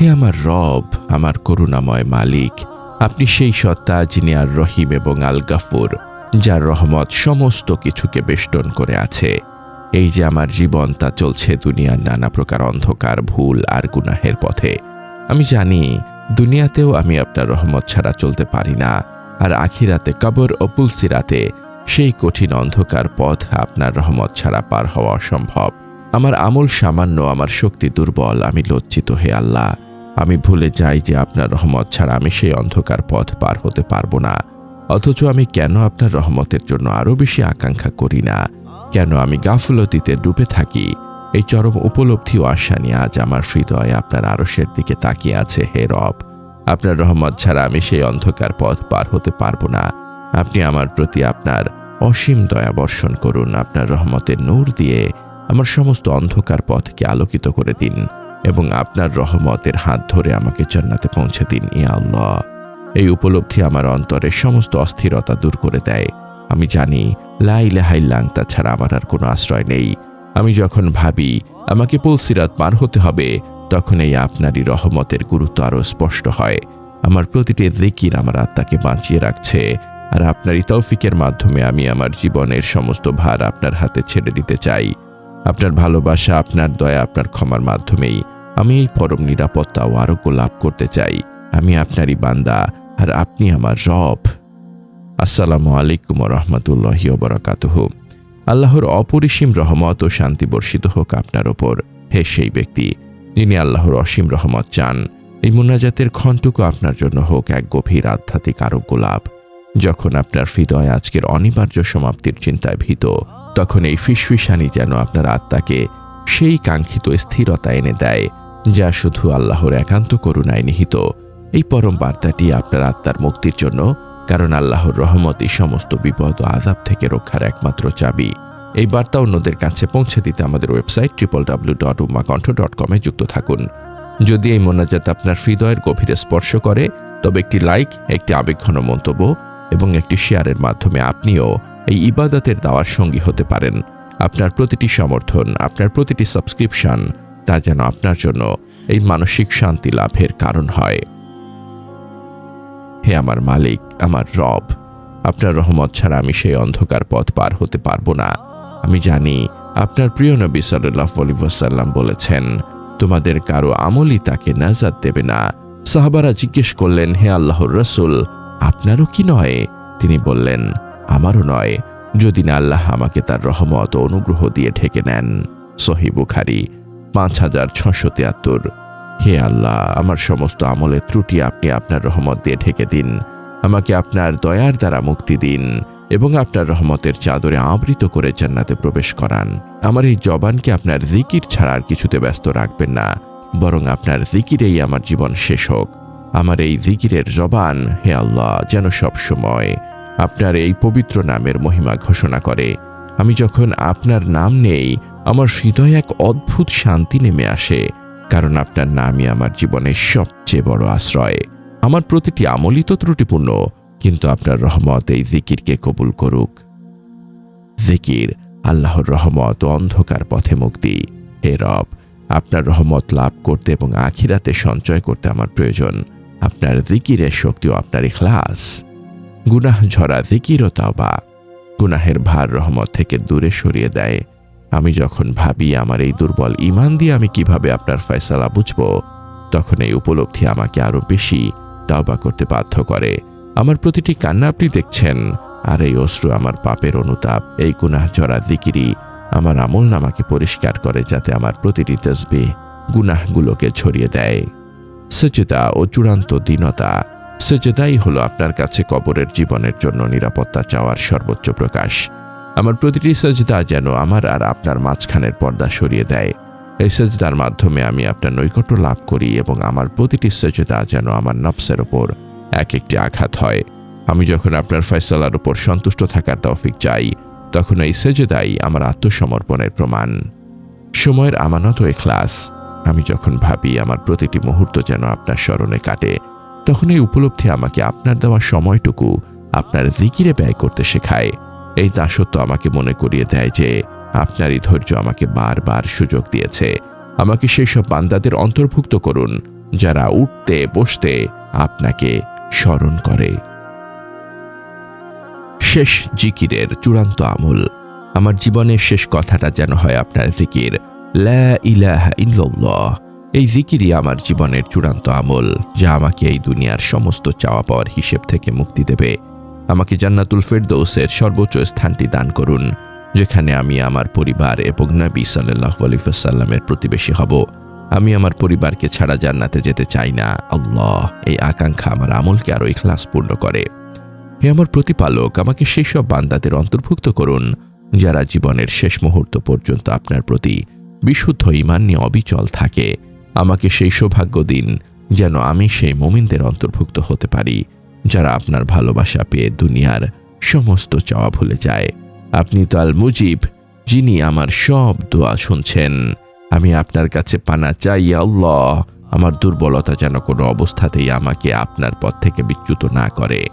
হে আমার রব, আমার করুণাময় মালিক, আপনি সেই সত্তা যিনি আর রহিম এবং আল গাফুর, যার রহমত সমস্ত কিছুকে বেষ্টন করে আছে। এই যে আমার জীবন, তা চলছে দুনিয়ার নানা প্রকার অন্ধকার, ভুল আর গুনাহের পথে। আমি জানি, দুনিয়াতেও আমি আপনার রহমত ছাড়া চলতে পারি না, আর আখিরাতে কবর ও পুলসিরাতে সেই কঠিন অন্ধকার পথ আপনার রহমত ছাড়া পার হওয়া অসম্ভব। আমার আমল সামান্য, আমার শক্তি দুর্বল, আমি লজ্জিত হে আল্লাহ। আমি ভুলে যাই যে আপনার রহমত ছাড়া আমি সেই অন্ধকার পথ পার হতে পারব না। অথচ আমি কেন আপনার রহমতের জন্য আরও বেশি আকাঙ্ক্ষা করি না? কেন আমি গাফলতিতে ডুবে থাকি? এই চরম উপলব্ধি ও আশা নিয়ে আজ আমার হৃদয় আপনার আরসের দিকে তাকিয়ে আছে হে রব। আপনার রহমত ছাড়া আমি সেই অন্ধকার পথ পার হতে পারব না। আপনি আমার প্রতি আপনার অসীম দয়া বর্ষণ করুন। আপনার রহমতের নূর দিয়ে আমার সমস্ত অন্ধকার পথকে আলোকিত করে দিন। এবং আপনার রহমতের হাত ধরে আমাকে জান্নাতে পৌঁছে দিন, ইয়া আল্লাহ। এই উপলব্ধি আমার অন্তরের সমস্ত অস্থিরতা দূর করে দেয়। আমি জানি লাইলাহাইল্লাং ছাড়া আমার আর কোনো আশ্রয় নেই। আমি যখন ভাবি, আমাকে পুলসিরাত পার হতে হবে তখন এই আপনারই রহমতের গুরুত্ব আরও স্পষ্ট হয়। আমার প্রতিটি জিকির আমার আত্মাকে বাঁচিয়ে রাখছে, আর আপনারই তৌফিকের মাধ্যমে আমি আমার জীবনের সমস্ত ভার আপনার হাতে ছেড়ে দিতে চাই। আপনার ভালোবাসা, আপনার দয়া, আপনার ক্ষমার মাধ্যমেই আমি এই পরম নিরাপত্তা ও আরোগ্য লাভ করতে চাই। আমি আপনারই বান্দা, আর আপনি আমার রব। আসসালামু আলাইকুম রহমতুল্লাহি ওবরাকাতুহ আল্লাহর অপরিসীম রহমত ও শান্তি বর্ষিত হোক আপনার ওপর। হে সেই ব্যক্তি, যিনি আল্লাহর অসীম রহমত চান, এই মুনাজাতের ক্ষণটুকু আপনার জন্য হোক এক গভীর আধ্যাত্মিক আরোগ্য লাভ। যখন আপনার হৃদয় আজকের অনিবার্য সমাপ্তির চিন্তায় ভীত, তখন এই ফিসফিসানি যেন আপনার আত্মাকে সেই কাঙ্ক্ষিত স্থিরতা এনে দেয় যা শুধু আল্লাহর একান্ত করুণায় নিহিত। এই পরম বার্তাটি আপনার আত্মার মুক্তির জন্য, কারণ আল্লাহর রহমতই সমস্ত বিপদ ও আজাব থেকে রক্ষার একমাত্র চাবি। এই বার্তা অন্যদের কাছে পৌঁছে দিতে আমাদের website triple W dot Umakantha dot কমে যুক্ত থাকুন। যদি এই মোনাজাত আপনার হৃদয়ের গভীরে স্পর্শ করে, তবে একটি লাইক, একটি আবেগঘন মন্তব্য এবং একটি শেয়ারের মাধ্যমে আপনিও এই ইবাদতের দাওয়ার সঙ্গী হতে পারেন। আপনার প্রতিটি সমর্থন, আপনার প্রতিটি সাবস্ক্রিপশন তা যেন আপনার জন্য এই মানসিক শান্তি লাভের কারণ হয়। হে আমার মালিক, আমার রব, আপনার রহমত ছাড়া আমি সেই অন্ধকার পথ পার হতে পারব না। আমি জানি আপনার প্রিয় নবী সাল্লাহ বলেছেন, তোমাদের কারও আমলই তাকে নাজাদ দেবে না। সাহাবারা জিজ্ঞেস করলেন, হে আল্লাহর রসুল, আপনারও কি নয়? তিনি বললেন, আমারও নয়। যদি না আল্লাহ আমাকে তার রহমত অনুগ্রহ দিয়ে ঢেকে নেন। সহি বুখারি। পাঁচ হাজার ছশো তিয়াত্তর। হে আল্লাহ, আমার সমস্ত আমলের ত্রুটি আপনি আপনার রহমত দিয়ে ঢেকে দিন। আমাকে আপনার দয়ার দ্বারা মুক্তি দিন এবং আপনার রহমতের চাদরে আবৃত করে জান্নাতে প্রবেশ করান। আমার এই জবানকে আপনার জিকির ছাড়া আর কিছুতে ব্যস্ত রাখবেন না, বরং আপনার জিকিরেই আমার জীবন শেষ হোক। আমার এই জিকিরের জবান, হে আল্লাহ, যেন সব সময় আপনার এই পবিত্র নামের মহিমা ঘোষণা করে। আমি যখন আপনার নাম নেই আমার হৃদয়ে এক অদ্ভুত শান্তি নেমে আসে, কারণ আপনার নামই আমার জীবনের সবচেয়ে বড় আশ্রয়। আমার প্রতিটি আমলই তো ত্রুটিপূর্ণ, কিন্তু আপনার রহমত এই জিকিরকে কবুল করুক। জিকির, আল্লাহর রহমত অন্ধকার পথে মুক্তি। হে রব, আপনার রহমত লাভ করতে এবং আখিরাতে সঞ্চয় করতে আমার প্রয়োজন। আপনার জিকিরের শক্তি ও আপনার ইখলাস। গুনাহ ঝরা জিকির ও তাওবা। গুনাহের ভার রহমত থেকে দূরে সরিয়ে দেয়। আমি যখন ভাবি আমার এই দুর্বল ইমান দিয়ে আমি কীভাবে আপনার ফয়সালা বুঝব, তখন এই উপলব্ধি আমাকে আরও বেশি তাওবা করতে বাধ্য করে। আমার প্রতিটি কান্না আপনি দেখছেন, আর এই অশ্রু আমার পাপের অনুতাপ, এই গুনাহ জরা দিকিরি আমার আমল নামাকে পরিষ্কার করে যাতে আমার প্রতিটি তসবি গুনাহগুলোকে ছড়িয়ে দেয়। সচেতা ও চূড়ান্ত দীনতা সচেতাই হলো আপনার কাছে কবরের জীবনের জন্য নিরাপত্তা চাওয়ার সর্বোচ্চ প্রকাশ। আমার প্রতিটি সজদা যেন আমার আর আপনার মাঝখানের পর্দা সরিয়ে দেয়। এই সজদার মাধ্যমে আমি আপনার নৈকট্য লাভ করি এবং আমার প্রতিটি সজদা যেন আমার নফসের ওপর এক একটি আঘাত হয়। আমি যখন আপনার ফয়সলার উপর সন্তুষ্ট থাকার তৌফিক চাই, তখন এই সেজদাই আমার আত্মসমর্পণের প্রমাণ। সময়ের আমানত এখলাস। আমি যখন ভাবি আমার প্রতিটি মুহূর্ত যেন আপনার স্মরণে কাটে, তখন এই উপলব্ধি আমাকে আপনার দেওয়া সময়টুকু আপনার জিকিরে ব্যয় করতে শেখায়। এই দাসত্ব আমাকে মনে করিয়ে দেয় যে আপনারই ধৈর্য আমাকে বারবার সুযোগ দিয়েছে। আমাকে সেই সব বান্দাদের অন্তর্ভুক্ত করুন, যারা উঠতে, বসতে আপনাকে স্মরণ করে। শেষ জিকিরের চূড়ান্ত আমল। আমার জীবনের শেষ কথাটা যেন হয় আপনার জিকির, লা এই জিকিরই আমার জীবনের চূড়ান্ত আমল, যা আমাকে এই দুনিয়ার সমস্ত চাওয়া পাওয়ার হিসেব থেকে মুক্তি দেবে। আমাকে জান্নাতুল ফেরদৌসের সর্বোচ্চ স্থানটি দান করুন, যেখানে আমি আমার পরিবার এবং নবী সাল্লাহ আলিফাসাল্লামের প্রতিবেশী হব। আমি আমার পরিবারকে ছাড়া জান্নাতে যেতে চাই না। আল্লাহ, এই আকাঙ্ক্ষা আমার আমলকে আরও ইখলাসপূর্ণ করে। হে আমার প্রতিপালক, আমাকে সেই সব বান্দাদের অন্তর্ভুক্ত করুন, যারা জীবনের শেষ মুহূর্ত পর্যন্ত আপনার প্রতি বিশুদ্ধ ইমান নিয়ে অবিচল থাকে। আমাকে সেই সৌভাগ্য দিন যেন আমি সেই মোমিনদের অন্তর্ভুক্ত হতে পারি। যারা আপনার ভালোবাসা পেয়ে দুনিয়ার সমস্ত চাওয়া ভুলে যায়। আপনি তো আল মুজিব যিনি আমার সব দোয়া শুনছেন। আমি আপনার কাছে পানা চাই আল্লাহ। আমার দুর্বলতা যেন কোনো অবস্থাতেই আমাকে আপনার পথ থেকে বিচ্যুত না করে।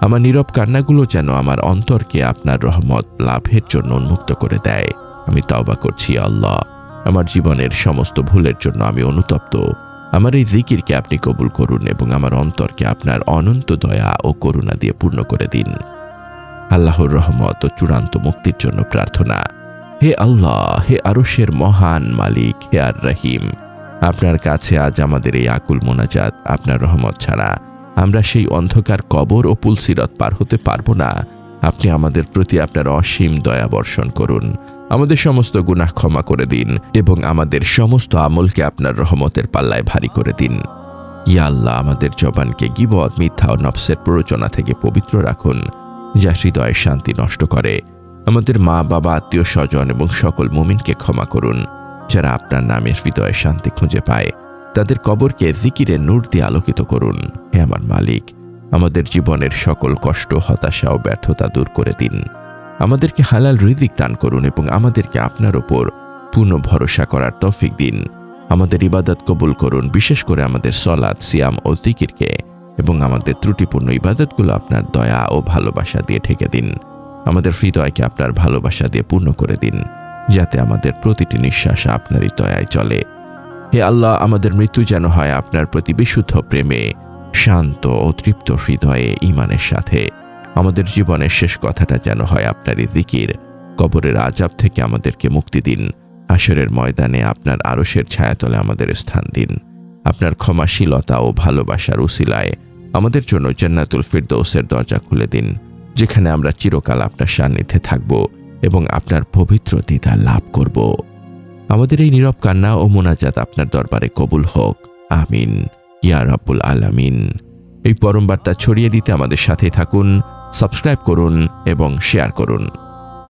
আমার নীরব কান্নাগুলো যেন আমার অন্তরকে আপনার রহমত লাভের জন্য উন্মুক্ত করে দেয়। আমি তওবা করছি আল্লাহ। আমার জীবনের সমস্ত ভুলের জন্য আমি অনুতপ্ত। আমার এই জিকিরকে আপনি কবুল করুন এবং আমার অন্তরকে আপনার অনন্ত দয়া ও করুণা দিয়ে পূর্ণ করে দিন। আল্লাহর রহমত ও চূড়ান্ত মুক্তির জন্য প্রার্থনা, হে আল্লাহ, হে আরশের মহান মালিক, হে আর রহিম, আপনার কাছে আজ আমাদের এই আকুল মোনাজাত আপনার রহমত ছাড়া আমরা সেই অন্ধকার কবর ও পুলসিরত পার হতে পারব না। আপনি আমাদের প্রতি আপনার অসীম দয়া বর্ষণ করুন। আমাদের সমস্ত গুনাহ ক্ষমা করে দিন এবং আমাদের সমস্ত আমলকে আপনার রহমতের পাল্লায় ভারী করে দিন। ইয়া আল্লাহ, আমাদের জবানকে গিবত, মিথ্যা ও নফসের প্ররোচনা থেকে পবিত্র রাখুন, যা হৃদয়ের শান্তি নষ্ট করে। আমাদের মা, বাবা, আত্মীয়, স্বজন এবং সকল মুমিনকে ক্ষমা করুন, যারা আপনার নামে হৃদয়ে শান্তি খুঁজে পায়। তাদের কবরকে জিকিরে নূর দিয়ে আলোকিত করুন। হে আমার মালিক আমাদের জীবনের সকল কষ্ট, হতাশা ও ব্যর্থতা দূর করে দিন। আমাদেরকে হালাল রিজিক দান করুন এবং আমাদেরকে আপনার ওপর পূর্ণ ভরসা করার তফিক দিন। আমাদের ইবাদত কবুল করুন, বিশেষ করে আমাদের সলাদ সিয়াম ও জিকিরকে এবং আমাদের ত্রুটিপূর্ণ ইবাদতগুলো আপনার দয়া ও ভালোবাসা দিয়ে ঠেকে দিন। আমাদের হৃদয়কে আপনার ভালোবাসা দিয়ে পূর্ণ করে দিন, যাতে আমাদের প্রতিটি নিঃশ্বাস আপনারই দয়ায় চলে। হে আল্লাহ, আমাদের মৃত্যু যেন হয় আপনার প্রতি বিশুদ্ধ প্রেমে শান্ত ও তৃপ্ত হৃদয়ে ইমানের সাথে। আমাদের জীবনের শেষ কথাটা যেন হয় আপনারই জিকির। কবরের আজাব থেকে আমাদেরকে মুক্তি দিন। আসরের ময়দানে আপনার আরশের ছায়াতলে আমাদের স্থান দিন। আপনার ক্ষমাশীলতা ও ভালোবাসার উসিলায় আমাদের জন্য জান্নাতুল ফিরদৌসের দরজা খুলে দিন, যেখানে আমরা চিরকাল আপনার সান্নিধ্যে থাকব এবং আপনার পবিত্র দিদা লাভ করব। আমাদের এই নীরব কান্না ও মোনাজাত আপনার দরবারে কবুল হোক। আমিন। ইয়া রাব্বুল আলামিন। এই পরম বার্তা ছড়িয়ে দিতে আমাদের সাথে থাকুন, সাবস্ক্রাইব করুন এবং শেয়ার করুন।